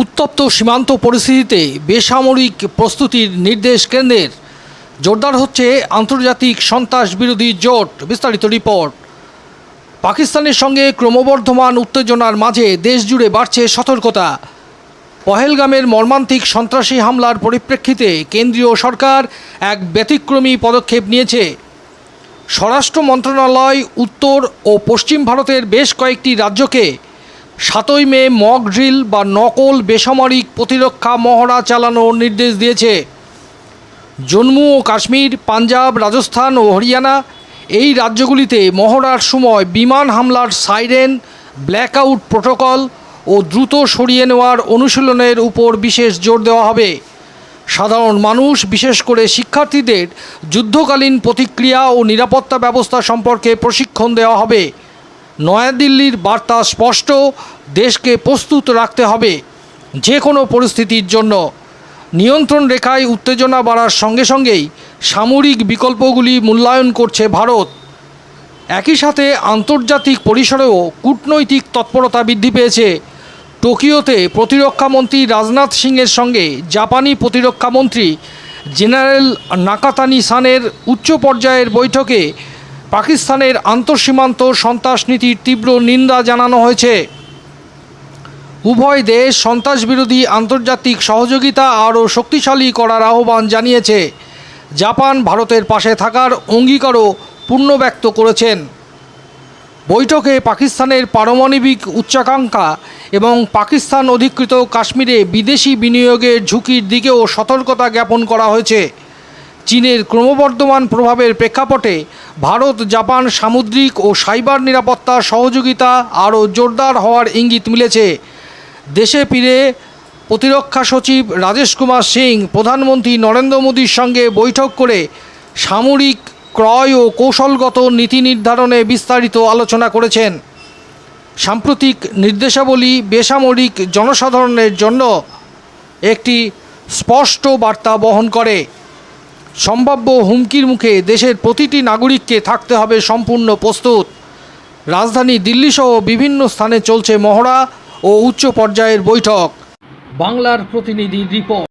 উত্তপ্ত সীমান্ত পরিস্থিতিতে বেসামরিক প্রস্তুতির নির্দেশ কেন্দ্রের। জোরদার হচ্ছে আন্তর্জাতিক সন্ত্রাস বিরোধী জোট, বিস্তারিত রিপোর্ট। পাকিস্তানের সঙ্গে ক্রমবর্ধমান উত্তেজনার মাঝে দেশ জুড়ে বাড়ছে সতর্কতা। পহেলগামের মর্মান্তিক সন্ত্রাসী হামলার পরিপ্রেক্ষিতে কেন্দ্রীয় সরকার এক ব্যতিক্রমী পদক্ষেপ নিয়েছে। স্বরাষ্ট্র মন্ত্রণালয় উত্তর ও পশ্চিম ভারতের বেশ কয়েকটি রাজ্যকে সাতই মে মক ড্রিল বা নকল বেসামরিক প্রতিরক্ষা মহড়া চালানোর নির্দেশ দিয়েছে। জম্মু ও কাশ্মীর, পাঞ্জাব, রাজস্থান ও হরিয়ানা এই রাজ্যগুলিতে মহড়ার সময় বিমান হামলার সাইরেন, ব্ল্যাকআউট প্রোটোকল ও দ্রুত সরিয়ে নেওয়ার অনুশীলনের উপর বিশেষ জোর দেওয়া হবে। সাধারণ মানুষ, বিশেষ করে শিক্ষার্থীদের যুদ্ধকালীন প্রতিক্রিয়া ও নিরাপত্তা ব্যবস্থা সম্পর্কে প্রশিক্ষণ দেওয়া হবে। নয়াদিল্লির বার্তা স্পষ্ট, দেশকে প্রস্তুত রাখতে হবে যে কোনো পরিস্থিতির জন্য। নিয়ন্ত্রণ রেখায় উত্তেজনা বাড়ার সঙ্গে সঙ্গেই সামরিক বিকল্পগুলি মূল্যায়ন করছে ভারত। একই সাথে আন্তর্জাতিক পরিসরেও কূটনৈতিক তৎপরতা বৃদ্ধি পেয়েছে। টোকিওতে প্রতিরক্ষামন্ত্রী রাজনাথ সিংয়ের সঙ্গে জাপানি প্রতিরক্ষামন্ত্রী জেনারেল নাকাতানি সানের উচ্চ পর্যায়ের বৈঠকে পাকিস্তানের আন্তঃসীমান্ত সন্ত্রাস নীতির তীব্র নিন্দা জানানো হয়েছে। উভয় দেশ সন্ত্রাসবিরোধী আন্তর্জাতিক সহযোগিতা আরও শক্তিশালী করার আহ্বান জানিয়েছে। জাপান ভারতের পাশে থাকার অঙ্গীকারও পূর্ণ ব্যক্ত করেছেন। বৈঠকে পাকিস্তানের পারমাণবিক উচ্চাকাঙ্ক্ষা এবং পাকিস্তান অধিকৃত কাশ্মীরে বিদেশি বিনিয়োগের ঝুঁকির দিকেও সতর্কতা জ্ঞাপন করা হয়েছে। চীনের ক্রমবর্ধমান প্রভাবের প্রেক্ষাপটে ভারত, জাপান সামুদ্রিক ও সাইবার নিরাপত্তা সহযোগিতা আরও জোরদার হওয়ার ইঙ্গিত মিলেছে। দেশে ফিরে প্রতিরক্ষা সচিব রাজেশ কুমার সিং, প্রধানমন্ত্রী নরেন্দ্র মোদীর সঙ্গে বৈঠক করে সামরিক ক্রয় ও কৌশলগত নীতি নির্ধারণে বিস্তারিত আলোচনা করেছেন। সাম্প্রতিক নির্দেশাবলী বেসামরিক জনসাধারণের জন্য একটি স্পষ্ট বার্তা বহন করে। সম্ভাব্য হুমকির মুখে দেশের প্রতিটি নাগরিককে থাকতে হবে সম্পূর্ণ প্রস্তুত। রাজধানী দিল্লিসহ বিভিন্ন স্থানে চলছে মহড়া ও উচ্চ পর্যায়ের বৈঠক। বাংলার প্রতিনিধি রিপোর্ট